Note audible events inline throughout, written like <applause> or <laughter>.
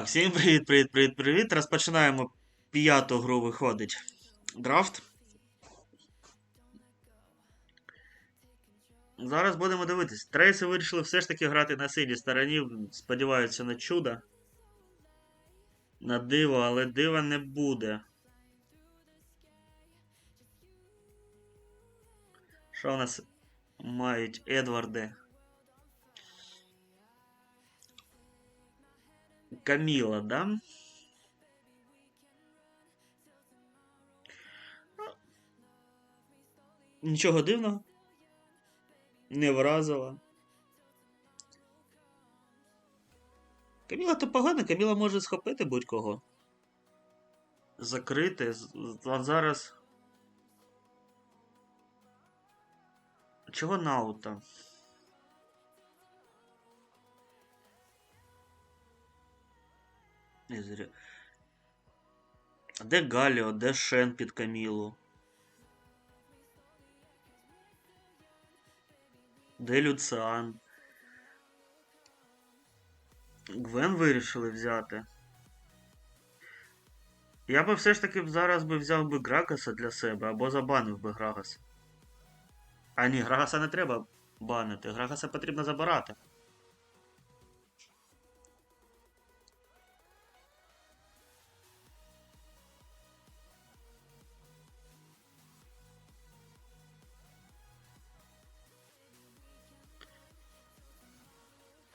Так, всім привіт, привіт, привіт, привіт. Розпочинаємо п'яту гру виходить. Драфт. Зараз будемо дивитись. Трейси вирішили все ж таки грати на синій стороні. Сподіваються на чудо. На диво, але дива не буде. Що у нас мають Едварди? Каміла, да? Ну, Нічого дивного. Не вразила. Каміла то погано, Каміла може схопити будь-кого. Закрити. А зараз. Чого наута? А де Галіо, де Шен під Камілу? Де Люциан? Гвен вирішили взяти. Я би все ж таки зараз би взяв би Грагаса для себе або забанив би Грагаса. А ні, Грагаса не треба банити. Грагаса потрібно забирати.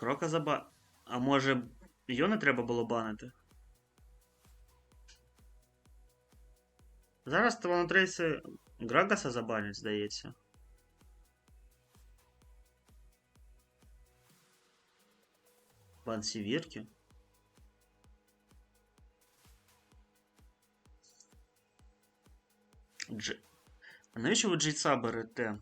Крока заба. А може його не треба було банити? Зараз Твонотрейси Грагаса забанять, здається. Бан Сівірки. Дж... А навіщо ви джейца берете?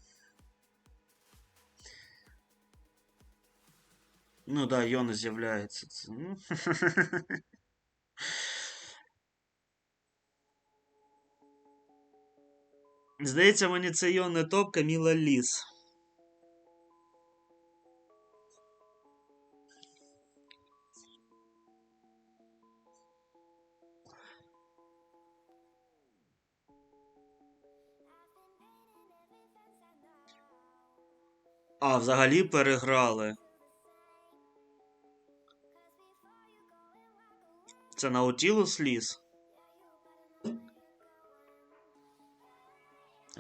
Ну да, Йона з'являється. Це, ну. <laughs> Здається, мені це Йон не топ Каміла Ліс. А, взагалі переграли. Це Наутілус ліс.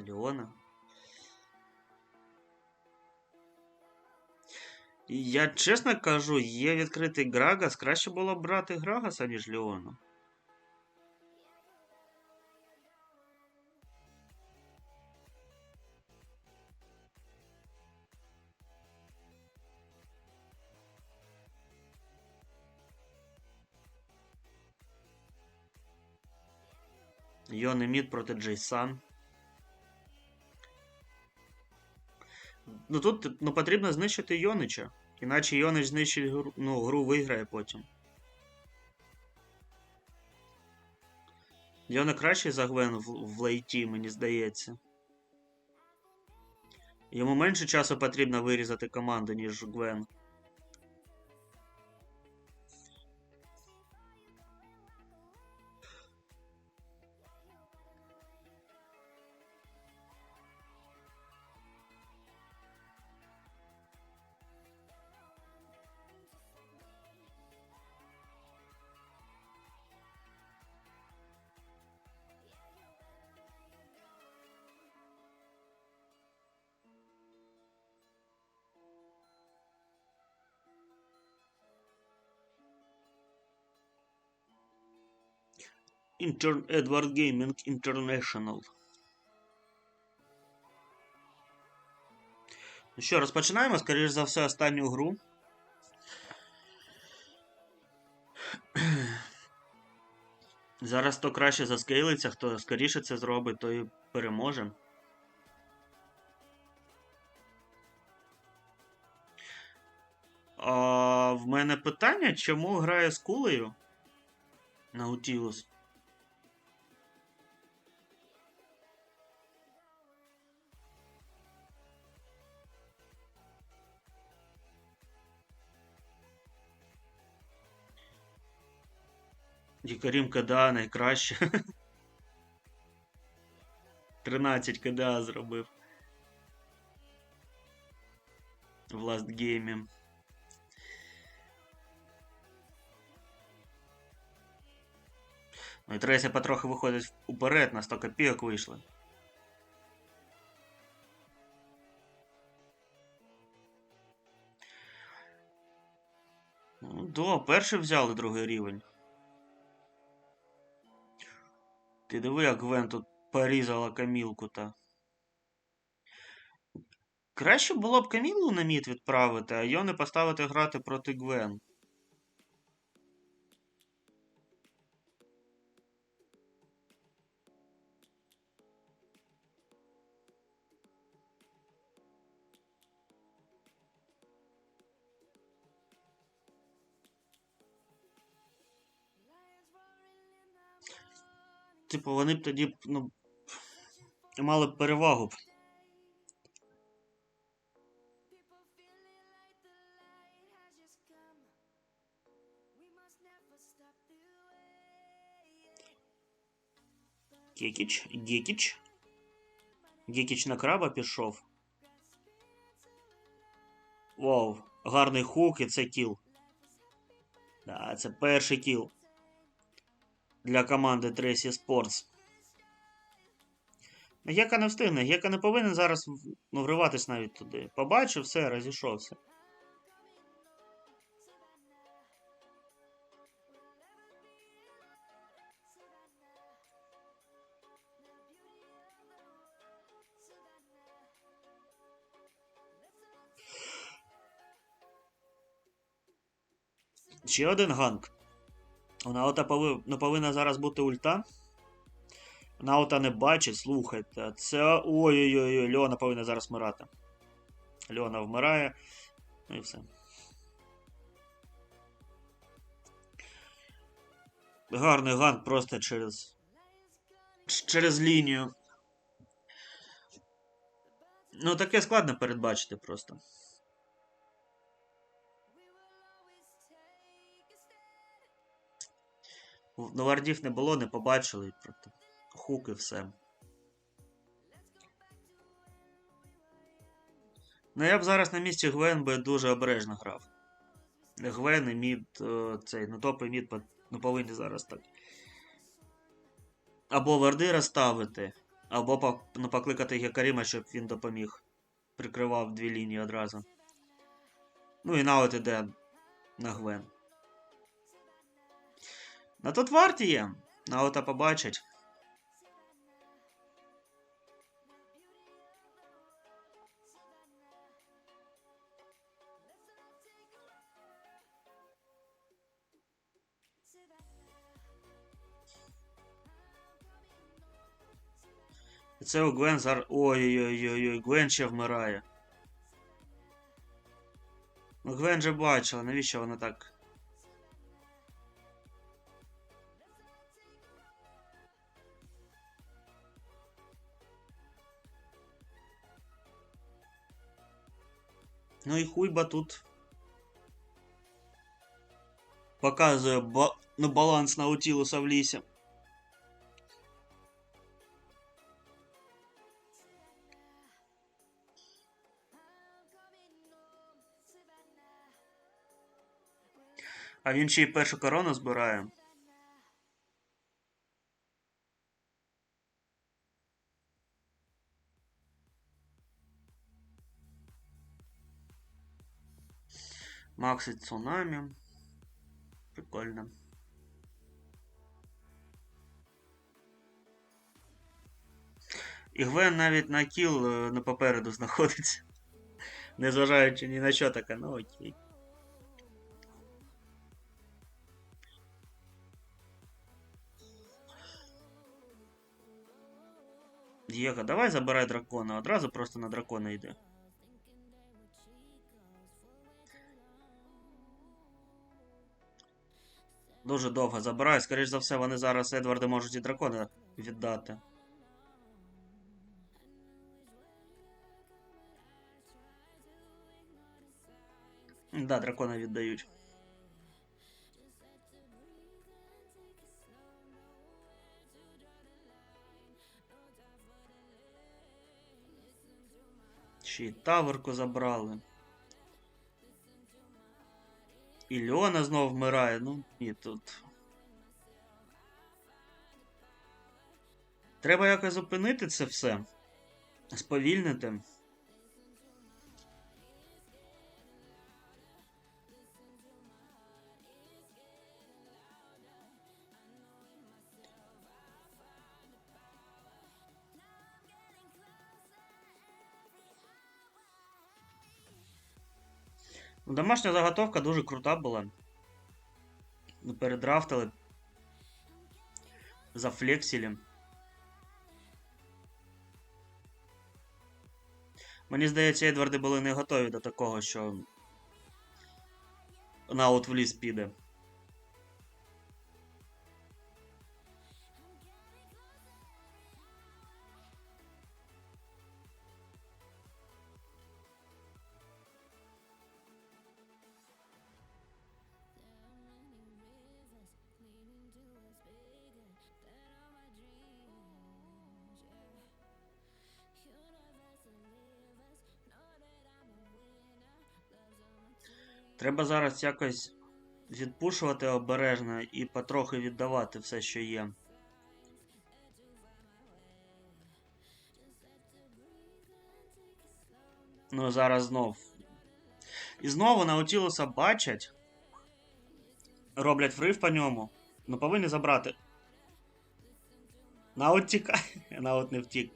Леона. Я чесно кажу, є відкритий Грагас. Краще було б брати Грагаса, ніж Леону. Йон і Мід проти Джейсан. Ну тут ну, потрібно знищити Йонича. Іначе Йонич знищить гру, ну, гру виграє потім. Йона кращий за Гвен в, в лейті, мені здається. Йому менше часу потрібно вирізати команду, ніж Гвен. Inter Edward Gaming International. Ну що, розпочинаємо, скоріш за все, останню гру. Зараз хто краще заскейлиться, хто скоріше це зробить, той переможе. А, в мене питання, чому грає з кулею? Наутілус. Дікарім КДА найкраще. <laughs> 13 КДА зробив. В ластгеймі. Ну і Трейся потрохи виходить уперед, на 100 копійок вийшли. Ну, да, перший взяли другий рівень. Ти диви, як Гвен тут порізала Камілку та. Краще було б Камілу на мід відправити, а Йони поставити грати проти Гвен. Типу, вони б тоді ну, мали б перевагу. б. Кекіч, Гекіч. Гекіч на краба пішов. Вау, гарний хук і це кіл. Да, це перший кіл для команди Tracy Sports. Гека не встигне, Гека не повинен зараз ну, вриватись навіть туди. Побачив, все, розійшовся. Ще один ганк. У Наота ну, повинна зараз бути ульта. Наота не бачить, слухайте. Це. Ой-ой-ой, Леона повинна зараз вмирати. Леона вмирає. Ну і все. Гарний ганк просто через. Через лінію. Ну, таке складно передбачити просто. Ну, вардів не було, не побачили. хук і все. Ну, я б зараз на місці Гвен би дуже обережно грав. Гвен і мід, е, цей, ну топ і мід ну, повинні зараз так. Або варди розставити, або ну, покликати Гекаріма, щоб він допоміг. Прикривав дві лінії одразу. Ну і наут іде на Гвен. На тут варті є. Наута побачить. І Це у Гвен зараз. Ой-ой-ой, Гвен ще вмирає. Ну Гвен же бачила, навіщо вона так. Ну і хуйба тут. Показує ба... ну, баланс Наутілуса в лісі. А він ще й першу корону збирає. Максить цунамі. Прикольно. І Гвен навіть на кіл е, на попереду знаходиться. <laughs> Незважаючи ні на що таке, ну окей. Дієго, давай забирай дракона. Одразу просто на дракона йде. Дуже довго забирає. Скоріше за все, вони зараз Едварда можуть і дракона віддати. Да, дракона віддають. Чи таверку забрали. І знову знов вмирає. Ну, ні, тут. Треба якось зупинити це все. Сповільнити. Домашня заготовка дуже крута була. Передрафтили. Зафлексили. Мені здається, Едварди були не готові до такого, що наут в ліс піде. Треба зараз якось відпушувати обережно і потрохи віддавати все, що є. Ну, зараз знов. І знову Наутілуса бачать. Роблять фрив по ньому. Ну повинні забрати. Наут тікає. <laughs> Наут не втік.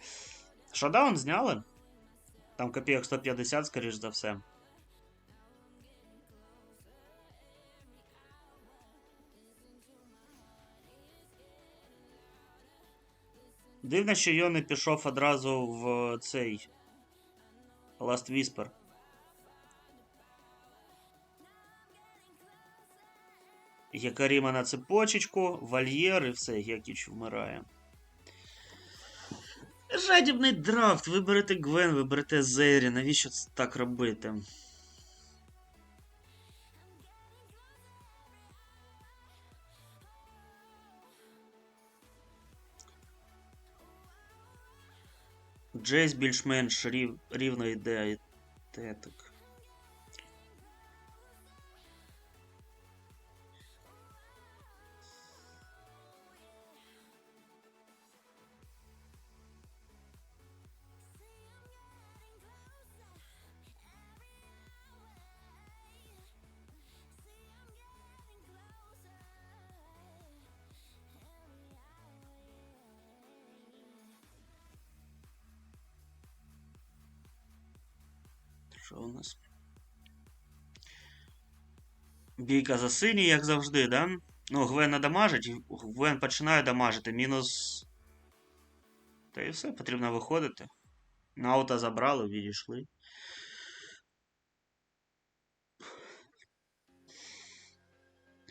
Шодаун зняли. Там копійок 150, скоріш за все. Дивно, що Йон не пішов одразу в цей Last Whisper. Якаріма на цепочечку, вольєр і все, Гекіч вмирає. Жадібний драфт. Виберете Гвен, виберете Зері. Навіщо це так робити? Джейс більш-менш рів, рівно йде. Те Що у нас? Бійка за синій, як завжди, да? Ну, Гвена дамажить, і Гвен починає дамажити. Мінус. Та і все, потрібно виходити. Наута забрали, відійшли.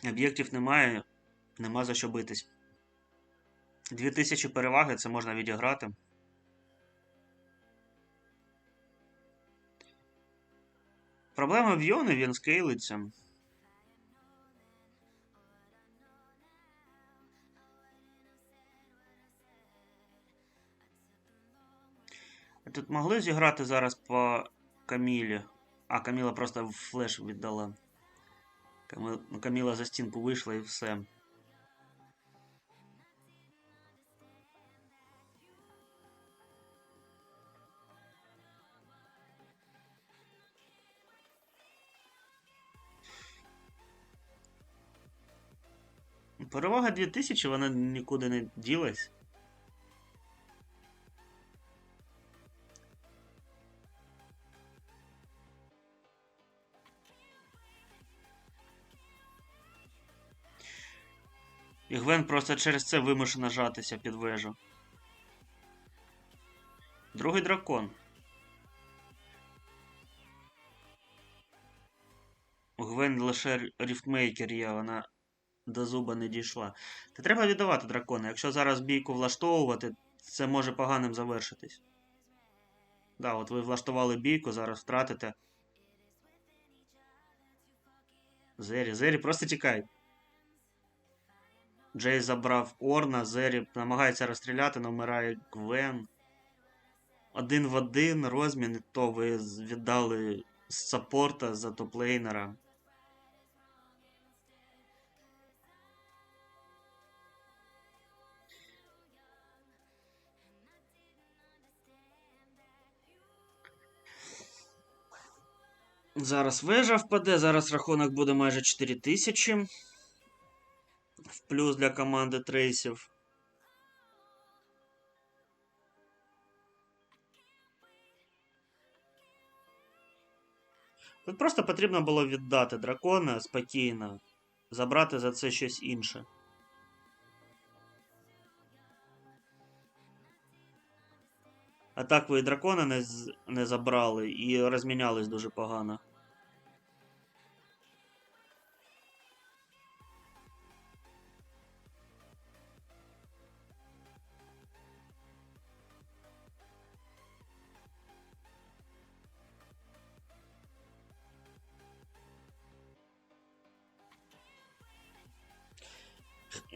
Об'єктів немає, нема за що битись. 2000 переваги це можна відіграти. Проблема в Йони, він скейлиться. Тут могли зіграти зараз по Камілі. А, Каміла просто флеш віддала. Ну, Каміла за стінку вийшла і все. Перевага 2000, вона нікуди не ділась. І Гвен просто через це вимушена жатися під вежу. Другий дракон. У Гвен лише ріфтмейкер є, вона до зуба не дійшла. Та треба віддавати дракона. Якщо зараз бійку влаштовувати, це може поганим завершитись. Да, от ви влаштували бійку, зараз втратите. Зері, Зері, просто тікай. Джей забрав Орна, Зері намагається розстріляти, але вмирає Гвен. один в один розмін, то ви віддали саппорта за топлейнера. Зараз вежа впаде, зараз рахунок буде майже 4000. В плюс для команди трейсів. Тут просто потрібно було віддати дракона спокійно, забрати за це щось інше. А так ви дракона не, з- не забрали і розмінялись дуже погано.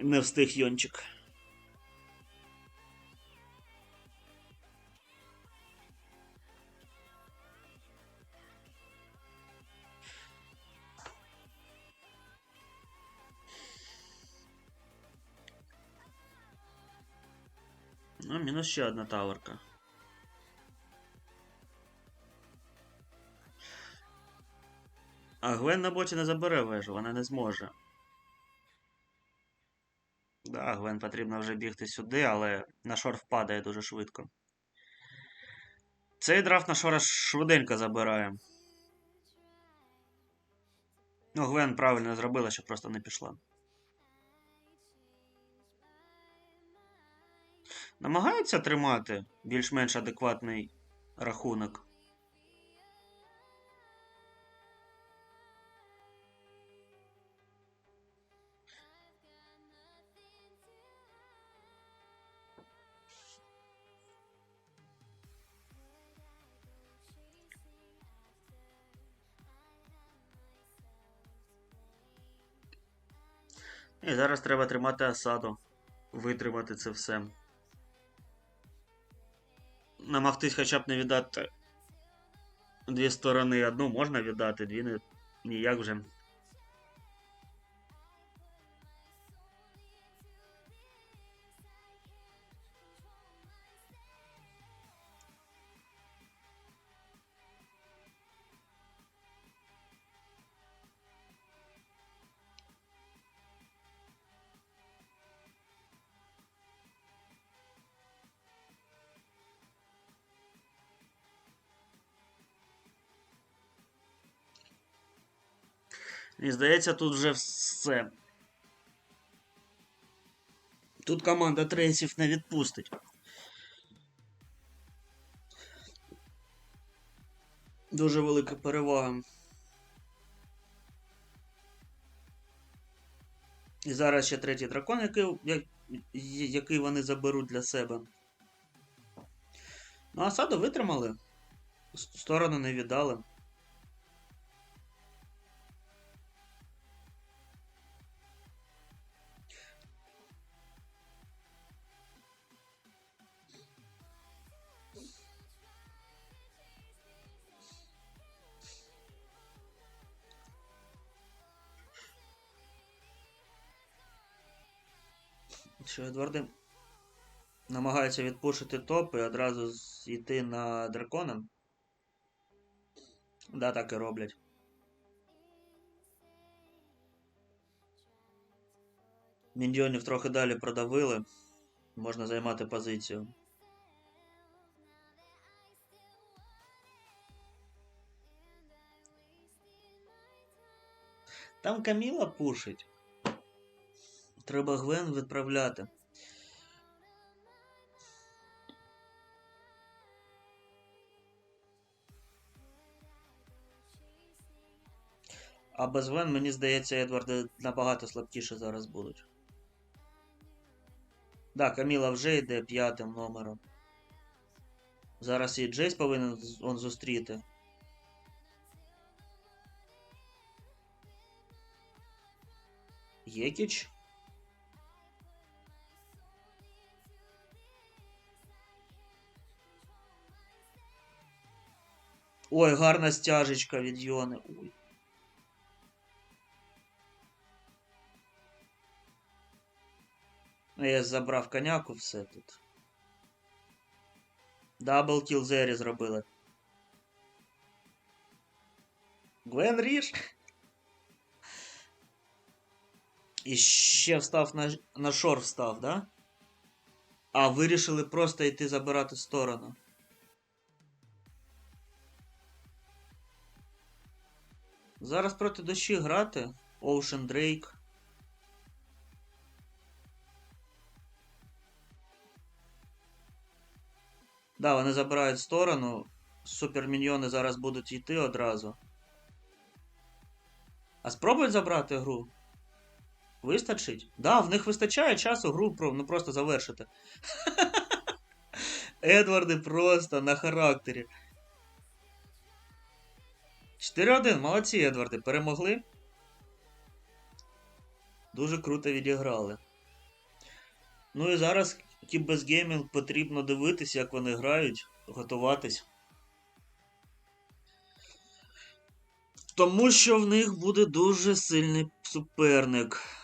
Не встиг Йончик. Ну, мінус ще одна таверка. А Гвен на боті не забере вежу, вона не зможе. Да, Гвен потрібно вже бігти сюди, але на шорт впадає дуже швидко. Цей драфт на шора швиденько забирає. Ну, Гвен правильно зробила, що просто не пішла. Намагаються тримати більш-менш адекватний рахунок. І зараз треба тримати осаду. Витримати це все. Намагтись хоча б не віддати дві сторони. Одну можна віддати, дві не ніяк вже. І здається, тут вже все. Тут команда трейсів не відпустить. Дуже велика перевага. І зараз ще третій дракон, який, який вони заберуть для себе. Ну, осаду витримали. Сторону не віддали. Що Едварди намагається відпушити топ і одразу йти на дракона. Да, так і роблять. Міндіонів трохи далі продавили. Можна займати позицію. Там Каміла пушить. Треба Гвен відправляти. А без Гвен, мені здається, Едварди набагато слабкіше зараз будуть. Да, Каміла вже йде п'ятим номером. Зараз і Джейс повинен он зустріти. Єкіч. Ой, гарна стяжечка від Йони. Ой. Ну, Я забрав коняку все тут. Дабл кіл Зері зробили. Гвен Ріш. І ще встав на, на шор встав, да? А вирішили просто йти забирати сторону. Зараз проти дощі грати. Ocean Drake. Да, вони забирають сторону. Суперміньйони зараз будуть йти одразу. А спробують забрати гру? Вистачить? Да, в них вистачає часу гру ну, просто завершити. <laughs> Едварди просто на характері. 4-1, молодці, Едварди, перемогли. Дуже круто відіграли. Ну і зараз Кібез Геймінг потрібно дивитися, як вони грають, готуватись. Тому що в них буде дуже сильний суперник.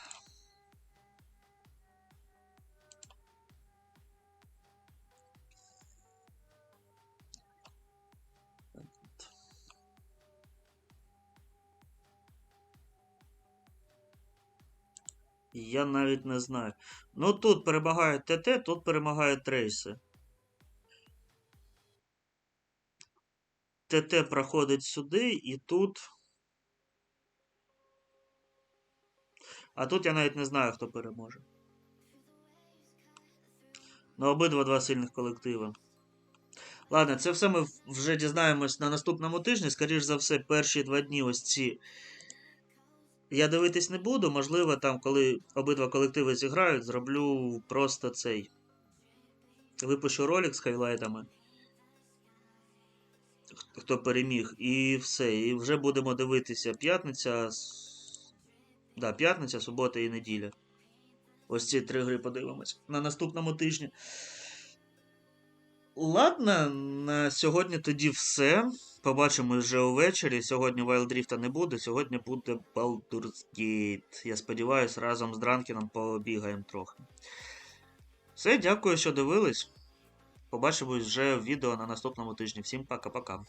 Я навіть не знаю. Ну тут перемагає ТТ, тут перемагає Трейси. ТТ проходить сюди і тут. А тут я навіть не знаю, хто переможе. Ну, обидва два сильних колективи. Ладно, це все ми вже дізнаємось на наступному тижні. Скоріш за все, перші два дні ось ці. Я дивитись не буду. Можливо, там, коли обидва колективи зіграють, зроблю просто цей. Випущу ролик з хайлайтами. Хто переміг, і все. І вже будемо дивитися п'ятниця. Да, п'ятниця, субота і неділя. Ось ці три гри подивимось на наступному тижні. Ладно, на сьогодні тоді все. Побачимось вже увечері. Сьогодні Вайлдріфта не буде, сьогодні буде Baldur's Gate. Я сподіваюся, разом з Дранкіном побігаємо трохи. Все, дякую, що дивились. Побачимось вже в відео на наступному тижні. Всім пока-пока.